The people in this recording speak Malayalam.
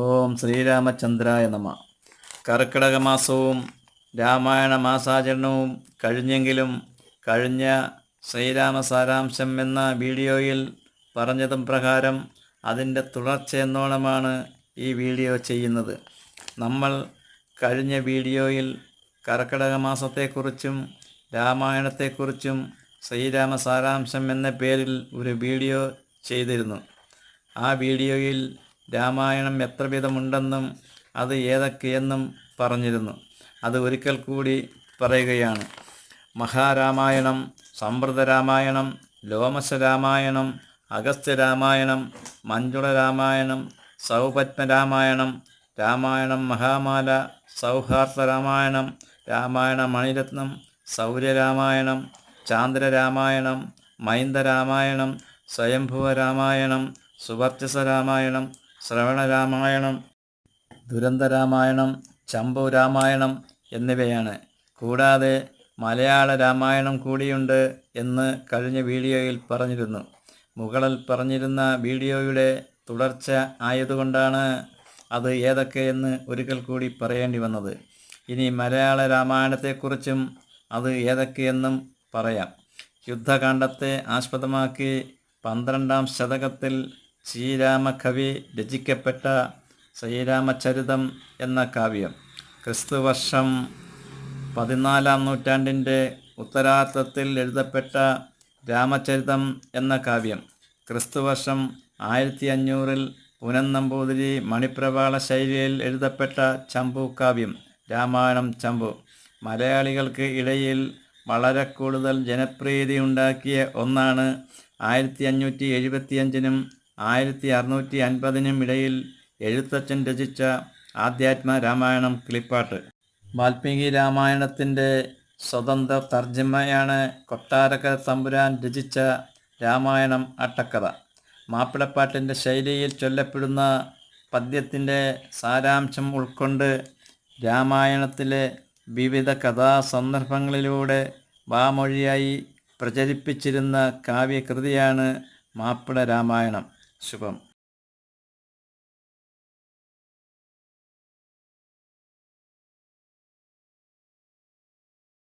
ഓം ശ്രീരാമചന്ദ്രായ നമ. കർക്കിടക മാസവും രാമായണ മാസാചരണവും കഴിഞ്ഞെങ്കിലും കഴിഞ്ഞ ശ്രീരാമ സാരാംശം എന്ന വീഡിയോയിൽ പറഞ്ഞതും പ്രകാരം അതിന്റെ തുടർച്ചയെന്നോണമാണ് ഈ വീഡിയോ ചെയ്യുന്നത്. നമ്മൾ കഴിഞ്ഞ വീഡിയോയിൽ കർക്കിടക മാസത്തെക്കുറിച്ചും രാമായണത്തെക്കുറിച്ചും ശ്രീരാമ സാരാംശം എന്ന പേരിൽ ഒരു വീഡിയോ ചെയ്തിരുന്നു. ആ വീഡിയോയിൽ രാമായണം എത്ര വിധമുണ്ടെന്നും അത് ഏതൊക്കെയെന്നും പറഞ്ഞിരുന്നു. അത് ഒരിക്കൽ കൂടി പറയുകയാണ്. മഹാരാമായണം സമൃദ്ധ രാമായണം ലോമശ രാമായണം അഗസ്ത്യ രാമായണം മഞ്ജുള രാമായണം സൗപത്മ രാമായണം രാമായണം മഹാമാല സൗഹാർദ്ദ രാമായണം രാമായണ മണിരത്നം സൗര്യരാമായണം ചാന്ദ്ര രാമായണം മൈന്ദ രാമായണം സ്വയംഭുവ രാമായണം സുവർച്ചസ രാമായണം ശ്രവണ ദുരന്തരാമായണം ദുരന്ത രാമായണം ചമ്പു രാമായണം എന്നിവയാണ്. കൂടാതെ മലയാള രാമായണം കൂടിയുണ്ട് എന്ന് കഴിഞ്ഞ വീഡിയോയിൽ പറഞ്ഞിരുന്നു. മുകളിൽ പറഞ്ഞിരുന്ന വീഡിയോയുടെ തുടർച്ച ആയതുകൊണ്ടാണ് അത് ഏതൊക്കെയെന്ന് ഒരിക്കൽ കൂടി പറയേണ്ടി വന്നത്. ഇനി മലയാള രാമായണത്തെക്കുറിച്ചും അത് ഏതൊക്കെയെന്നും പറയാം. യുദ്ധകാണ്ഡത്തെ ആസ്പദമാക്കി പന്ത്രണ്ടാം ശതകത്തിൽ ശ്രീരാമകവി രചിക്കപ്പെട്ട ശ്രീരാമചരിതം എന്ന കാവ്യം. ക്രിസ്തുവർഷം പതിനാലാം നൂറ്റാണ്ടിന്റെ ഉത്തരാർത്ഥത്തിൽ എഴുതപ്പെട്ട രാമചരിതം എന്ന കാവ്യം. ക്രിസ്തുവർഷം ആയിരത്തി അഞ്ഞൂറിൽ പുനന്നമ്പൂതിരി മണിപ്രവാള ശൈലിയിൽ എഴുതപ്പെട്ട ചമ്പു കാവ്യം രാമായണം ചമ്പു. മലയാളികൾക്ക് ഇടയിൽ വളരെ കൂടുതൽ ജനപ്രീതി ഉണ്ടാക്കിയ ഒന്നാണ് ആയിരത്തി അഞ്ഞൂറ്റി എഴുപത്തിയഞ്ചിനും ആയിരത്തി അറുന്നൂറ്റി അൻപതിനും ഇടയിൽ എഴുത്തച്ഛൻ രചിച്ച ആധ്യാത്മ രാമായണം കിളിപ്പാട്ട്. വാൽമീകി രാമായണത്തിന്റെ സ്വതന്ത്ര തർജമയാണ് കൊട്ടാരക്കര തമ്പുരാൻ രചിച്ച രാമായണം അട്ടക്കഥ. മാപ്പിളപ്പാട്ടിന്റെ ശൈലിയിൽ ചൊല്ലപ്പെടുന്ന പദ്യത്തിന്റെ സാരാംശം ഉൾക്കൊണ്ട് രാമായണത്തിലെ വിവിധ കഥാസന്ദർഭങ്ങളിലൂടെ വാമൊഴിയായി പ്രചരിപ്പിച്ചിരുന്ന കാവ്യകൃതിയാണ് മാപ്പിള രാമായണം. శుభం